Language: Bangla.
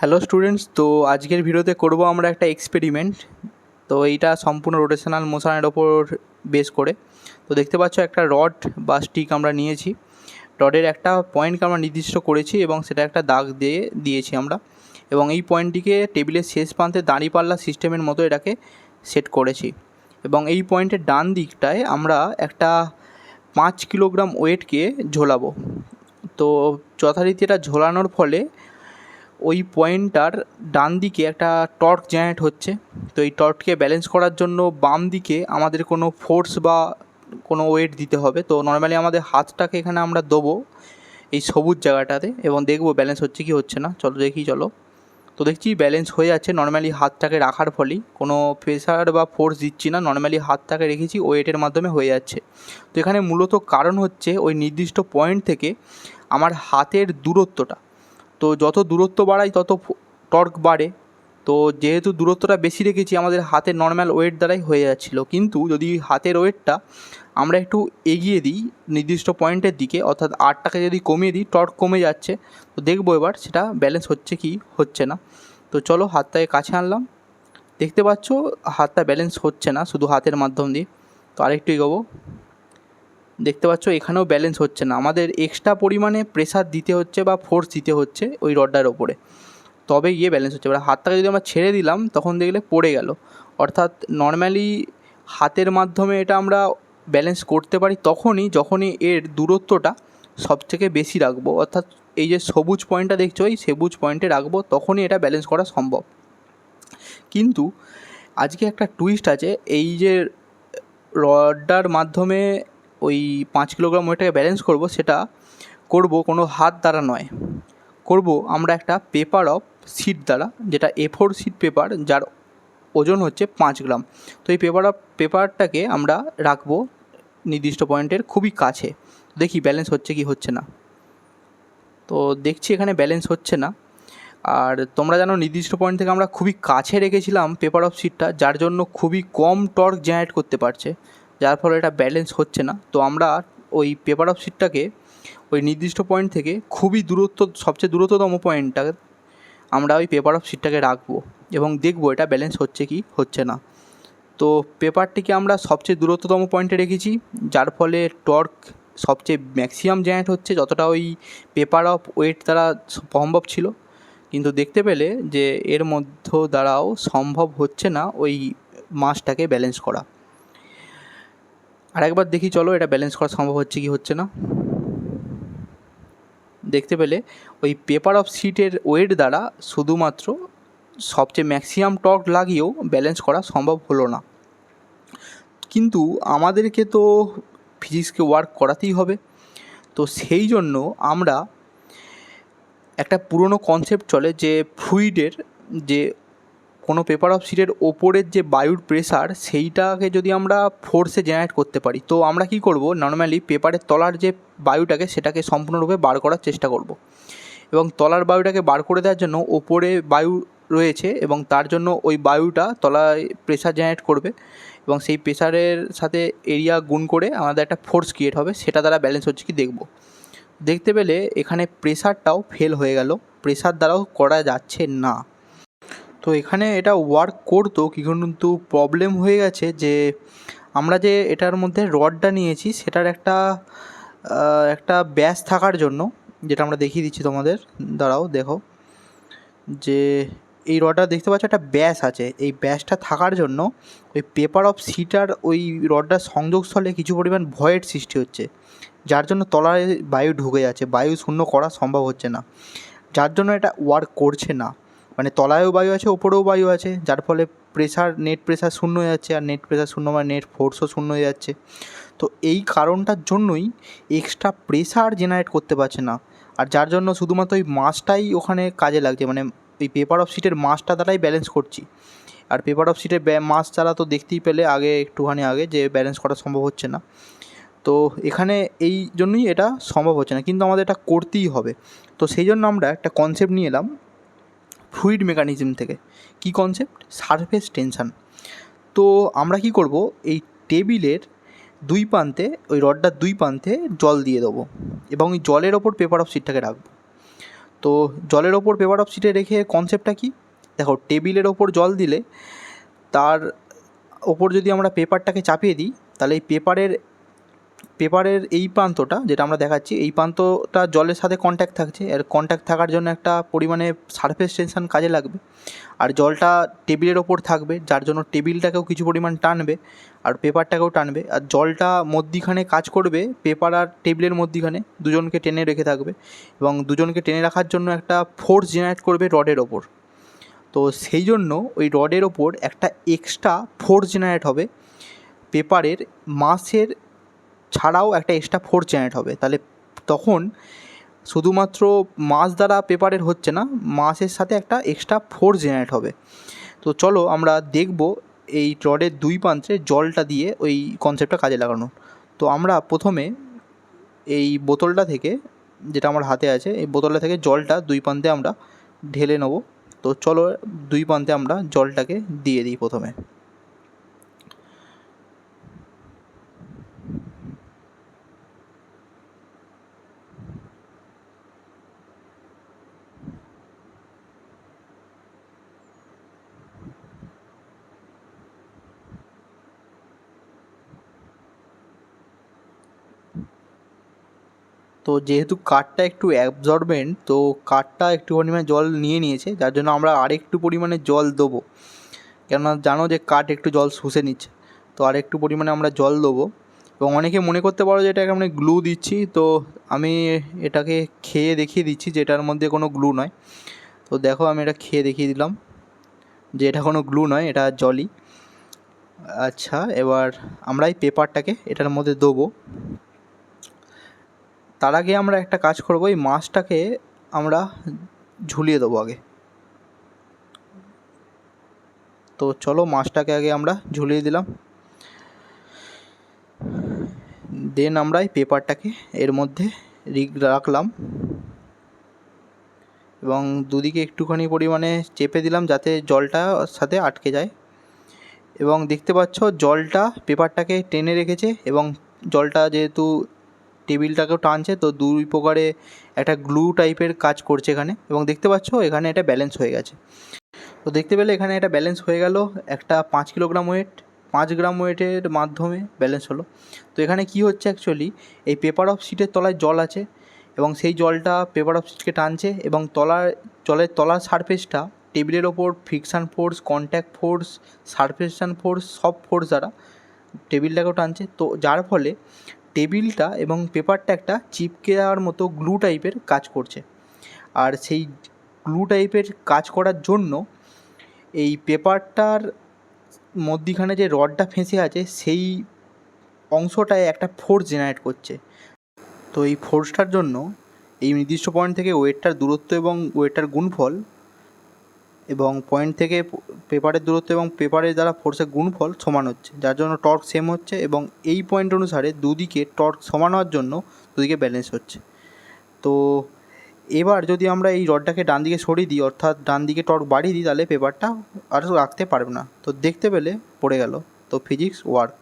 হ্যালো স্টুডেন্টস, তো আজকের ভিডিওতে করব আমরা একটা এক্সপেরিমেন্ট। তো এইটা সম্পূর্ণ রোটেশনাল মোশনের ওপর বেস করে। তো দেখতে পাচ্ছ একটা রড বা স্টিক আমরা নিয়েছি। রডের একটা পয়েন্টকে আমরা নির্দিষ্ট করেছি এবং সেটা একটা দাগ দিয়ে দিয়েছি আমরা। এবং এই পয়েন্টটিকে টেবিলের শেষ প্রান্তে দাঁড়িপাল্লা সিস্টেমের মতো এটাকে সেট করেছি। এবং এই পয়েন্টের ডান দিকটায় আমরা একটা পাঁচ কিলোগ্রাম ওয়েটকে ঝোলাবো। তো যথারীতি এটা ঝোলানোর ফলে ওই পয়েন্টটার ডান দিকে একটা টর্ক জেনারেট হচ্ছে। তো এই টর্ককে ব্যালেন্স করার জন্য বাম দিকে আমাদের কোনো ফোর্স বা কোনো ওয়েট দিতে হবে। তো নর্মালি আমাদের হাতটাকে এখানে আমরা দেবো এই সবুজ জায়গাটাতে এবং দেখব ব্যালেন্স হচ্ছে কি হচ্ছে না। চলো দেখি, চলো। তো দেখছি ব্যালেন্স হয়ে যাচ্ছে নর্মালি হাতটাকে রাখার ফলেই। কোনো প্রেশার বা ফোর্স দিচ্ছি না নর্মালি হাতটাকে রেখেছি ওয়েটের মাধ্যমে হয়ে যাচ্ছে। তো এখানে মূলত কারণ হচ্ছে ওই নির্দিষ্ট পয়েন্ট থেকে আমার হাতের দূরত্বটা। তো যত দূরত্ব বাড়াই, তত টর্ক বাড়ে। তো যেহেতু দূরত্বটা বেশি রেখেছি, আমাদের হাতের নর্মাল ওয়েট দ্বারাই হয়ে যাচ্ছিল। কিন্তু যদি হাতের ওয়েটটা আমরা একটু এগিয়ে দিই নির্দিষ্ট পয়েন্টের দিকে, অর্থাৎ আটটাকে যদি কমিয়ে দিই, টর্ক কমে যাচ্ছে। তো দেখব এবার সেটা ব্যালেন্স হচ্ছে কি হচ্ছে না। তো চলো হাতটাকে কাছে আনলাম। দেখতে পাচ্ছ, হাতটা ব্যালেন্স হচ্ছে না, শুধু হাতের মাধ্যম দিয়ে। তো আরেকটু এগোবো। দেখতে পাচ্ছ, এখানেও ব্যালেন্স হচ্ছে না। আমাদের এক্সট্রা পরিমাণে প্রেসার দিতে হচ্ছে বা ফোর্স দিতে হচ্ছে ওই রডটার ওপরে। তবে গিয়ে ব্যালেন্স হচ্ছে। এবার হাতটাকে যদি আমরা ছেড়ে দিলাম, তখন দেখলে পড়ে গেল। অর্থাৎ নর্মালি হাতের মাধ্যমে এটা আমরা ব্যালেন্স করতে পারি তখনই, যখনই এর দূরত্বটা সবথেকে বেশি রাখব। অর্থাৎ এই যে সবুজ পয়েন্টটা দেখছ, এই সবুজ পয়েন্টে রাখব, তখনই এটা ব্যালেন্স করা সম্ভব। কিন্তু আজকে একটা টুইস্ট আছে, এই যে রডটার মাধ্যমে ওই পাঁচ কিলোগ্রাম ওয়েটটাকে ব্যালেন্স করব, সেটা করব কোনো হাত দ্বারা নয়। করব আমরা একটা পেপার অফ শিট দ্বারা, যেটা এ ফোর শিট পেপার যার ওজন হচ্ছে পাঁচ গ্রাম। তো এই পেপার অফ পেপারটাকে আমরা রাখব নির্দিষ্ট পয়েন্টের খুবই কাছে। দেখি ব্যালেন্স হচ্ছে কি হচ্ছে না। তো দেখছি এখানে ব্যালেন্স হচ্ছে না। আর তোমরা জানো নির্দিষ্ট পয়েন্ট থেকে আমরা খুবই কাছে রেখেছিলাম পেপার অফ শিটটা যার জন্য খুবই কম টর্ক জেনারেট করতে পারছে। যার ফলে এটা ব্যালেন্স হচ্ছে না। তো আমরা ওই পেপার অফ শিটটাকে ওই নির্দিষ্ট পয়েন্ট থেকে খুবই দূরত্ব, সবচেয়ে দূরত্বতম পয়েন্টটা আমরা ওই পেপার অফ শিটটাকে রাখব এবং দেখব এটা ব্যালেন্স হচ্ছে কি, হচ্ছে না। তো পেপারটিকে আমরা সবচেয়ে দূরত্বতম পয়েন্টে রেখেছি, যার ফলে টর্ক সবচেয়ে ম্যাক্সিমাম জেনারেট হচ্ছে, যতটা ওই পেপার অফ ওয়েট দ্বারা সম্ভব ছিল। কিন্তু দেখতে পেলে যে এর মধ্য দ্বারাও সম্ভব হচ্ছে না ওই মাসটাকে ব্যালেন্স করা। আরেকবার দেখি, চলো, এটা ব্যালেন্স করা সম্ভব হচ্ছে কি হচ্ছে না? দেখতে পেলে, ওই পেপার অফ সিটের ওয়েট দ্বারা শুধুমাত্র সবচেয়ে ম্যাক্সিমাম টর্ক লাগিয়েও ব্যালেন্স করা সম্ভব হলো না। কিন্তু আমাদেরকে তো ফিজিক্সকে ওয়ার্ক করাতেই হবে। তো সেই জন্য আমরা একটা পুরনো কনসেপ্ট চলে, যে ফ্লুইডের যে কোনো পেপার অফ শিটের ওপরের যে বায়ুর প্রেসার সেইটাকে যদি আমরা ফোর্সে জেনারেট করতে পারি, তো আমরা কী করব? নর্মালি পেপারের তলার যে বায়ুটাকে সেটাকে সম্পূর্ণরূপে বার করার চেষ্টা করব। এবং তলার বায়ুটাকে বার করে দেওয়ার জন্য ওপরে বায়ু রয়েছে এবং তার জন্য ওই বায়ুটা তলায় প্রেসার জেনারেট করবে এবং সেই প্রেসারের সাথে এরিয়া গুণ করে আমাদের একটা ফোর্স ক্রিয়েট হবে, সেটা দ্বারা ব্যালেন্স হচ্ছে কি দেখব। দেখতে পেলে এখানে প্রেসারটাও ফেল হয়ে গেল। প্রেসার দ্বারাও করা যাচ্ছে না। তো এখানে এটা ওয়ার্ক করতো, কিন্তু প্রবলেম হয়ে গেছে যে আমরা যে এটার মধ্যে রডটা নিয়েছি, সেটার একটা একটা ব্যাস থাকার জন্য, যেটা আমরা দেখিয়ে দিচ্ছি তোমাদের, দাঁড়াও, দেখো, যে এই রডটা দেখতে পাচ্ছ, একটা ব্যাস আছে, এই ব্যাসটা থাকার জন্য ওই পেপার অফ সিটার ওই রডটার সংযোগস্থলে কিছু পরিমাণ ভয়ের সৃষ্টি হচ্ছে, যার জন্য তলায় বায়ু ঢুকে যাচ্ছে, বায়ু শূন্য করা সম্ভব হচ্ছে না, যার জন্য এটা ওয়ার্ক করছে না। মানে তলায়ও বায়ু আছে, ওপরেও বায়ু আছে, যার ফলে প্রেশার নেট প্রেশার শূন্য হয়ে যাচ্ছে আর নেট প্রেসার শূন্য মানে নেট ফোর্সও শূন্য হয়ে যাচ্ছে। তো এই কারণটার জন্যই এক্সট্রা প্রেশার জেনারেট করতে পারছে না। আর যার জন্য শুধুমাত্র ওই মাসটাই ওখানে কাজে লাগছে মানে ওই পেপার অফ সিটের মাসটা দ্বারাই ব্যালেন্স করছি। আর পেপার অফ শিটের মাস ছাড়া তো দেখতেই পেলে আগে একটুখানি আগে যে ব্যালেন্স করা সম্ভব হচ্ছে না। তো এখানে এই জন্যই এটা সম্ভব হচ্ছে না, কিন্তু আমাদের এটা করতেই হবে। তো সেই জন্য আমরা একটা কনসেপ্ট নিয়ে এলাম ফ্লুইড মেকানিজম থেকে। কী কনসেপ্ট সারফেস টেনশান তো আমরা কি করব? এই টেবিলের দুই প্রান্তে, ওই রডটার দুই প্রান্তে জল দিয়ে দেবো এবং ওই জলের ওপর পেপার অফ শিটটাকে রাখব। তো জলের ওপর পেপার অফ শিটে রেখে কনসেপ্টটা কি? দেখো, টেবিলের ওপর জল দিলে তার ওপর যদি আমরা পেপারটাকে চাপিয়ে দিই, তাহলে এই পেপারের পেপারের এই প্রান্তটা, যেটা আমরা দেখাচ্ছি, এই প্রান্তটা জলের সাথে কন্ট্যাক্ট থাকছে। আর কন্ট্যাক্ট থাকার জন্য একটা পরিমাণে সারফেস টেনশন কাজে লাগবে। আর জলটা টেবিলের ওপর থাকবে, যার জন্য টেবিলটাকেও কিছু পরিমাণ টানবে আর পেপারটাকেও টানবে। আর জলটা মধ্যিখানে কাজ করবে, পেপার আর টেবিলের মধ্যিখানে, দুজনকে টেনে রেখে থাকবে এবং দুজনকে টেনে রাখার জন্য একটা ফোর্স জেনারেট করবে রডের ওপর। তো সেই জন্য ওই রডের ওপর একটা এক্সট্রা ফোর্স জেনারেট হবে। পেপারের মাসের ছাড়াও একটা এক্সট্রা ফোর জেনারেট হবে। তাহলে তখন শুধুমাত্র মাস দ্বারা পেপারের হচ্ছে না, মাসের সাথে একটা এক্সট্রা ফোর জেনারেট হবে। তো চলো আমরা দেখব এই রডের দুই প্রান্তে জলটা দিয়ে ওই কনসেপ্টটা কাজে লাগানো। তো আমরা প্রথমে এই বোতলটা থেকে যেটা আমার হাতে আছে, এই বোতলটা থেকে জলটা দুই প্রান্তে আমরা ঢেলে নেব। তো চলো দুই প্রান্তে আমরা জলটাকে দিয়ে দিই প্রথমে। তো যেহেতু কাঠটা একটু অ্যাবজর্বেন্ট তো কাঠটা একটু পরিমাণে জল নিয়ে নিয়েছে, যার জন্য আমরা আরেকটু পরিমাণে জল দেবো। কেননা জানো যে কাঠ একটু জল শুষে নিচ্ছে, তো আরেকটু পরিমাণে আমরা জল দেবো। এবং অনেকে মনে করতে পারো যে এটাকে আমরা গ্লু দিচ্ছি, তো আমি এটাকে খেয়ে দেখিয়ে দিচ্ছি যে এটার মধ্যে কোনো গ্লু নয়। তো দেখো আমি এটা খেয়ে দেখিয়ে দিলাম, যে এটা কোনো গ্লু নয়, এটা জলই। আচ্ছা এবার আমরা এই পেপারটাকে এটার মধ্যে দেবো। তার আগে আমরা একটা কাজ করব, এই মাছটাকে আমরা ঝুলিয়ে দেবো আগে। তো চলো মাছটাকে আগে আমরা ঝুলিয়ে দিলাম। দেন আমরা এই পেপারটাকে এর মধ্যে রিগ রাখলাম এবং দুদিকে একটুখানি পরিমাণে চেপে দিলাম যাতে জলটা সাথে আটকে যায়। এবং দেখতে পাচ্ছ জলটা পেপারটাকে টেনে রেখেছে এবং জলটা যেহেতু টেবিলটাকেও টানছে, তো দুই প্রকারে একটা গ্লু টাইপের কাজ করছে এখানে। এবং দেখতে পাচ্ছ, এখানে এটা ব্যালেন্স হয়ে গেছে। তো দেখতে পেলে এখানে এটা ব্যালেন্স হয়ে গেল, একটা পাঁচ কিলোগ্রাম ওয়েট পাঁচ গ্রাম ওয়েটের মাধ্যমে ব্যালেন্স হলো। তো এখানে কি হচ্ছে অ্যাকচুয়ালি এই পেপার অফ শিটের তলায় জল আছে, এবং সেই জলটা পেপার অফ শিটকে টানছে, এবং তলার, জলের তলার সারফেসটা টেবিলের ওপর ফ্রিকশান ফোর্স কন্ট্যাক্ট ফোর্স সারফেকশান ফোর্স সব ফোর্স দ্বারা টেবিলটাকেও টানছে। তো যার ফলে টেবিলটা এবং পেপারটা একটা চিপকে দেওয়ার মতো গ্লু টাইপের কাজ করছে। আর সেই গ্লু টাইপের কাজ করার জন্য এই পেপারটার মধ্যিখানে যে রডটা ফেঁসে আছে, সেই অংশটায় একটা ফোর্স জেনারেট করছে। তো এই ফোর্সটার জন্য এই নির্দিষ্ট পয়েন্ট থেকে ওয়েটটার দূরত্ব এবং ওয়েটটার গুণফল এবং পয়েন্ট থেকে পেপারের দূরত্ব এবং পেপারের দ্বারা ফোর্সের গুণফল সমান হচ্ছে, যার জন্য টর্ক সেম হচ্ছে এবং এই পয়েন্ট অনুসারে দুদিকে টর্ক সমান হওয়ার জন্য দুদিকে ব্যালেন্স হচ্ছে। তো এবার যদি আমরা এই রডটাকে ডান দিকে সরিয়ে দিই, অর্থাৎ ডান দিকে টর্ক বাড়িয়ে দিই, তাহলে পেপারটা আর রাখতে পারবে না। তো দেখতে পেলে পড়ে গেল। তো ফিজিক্স ওয়ার্ক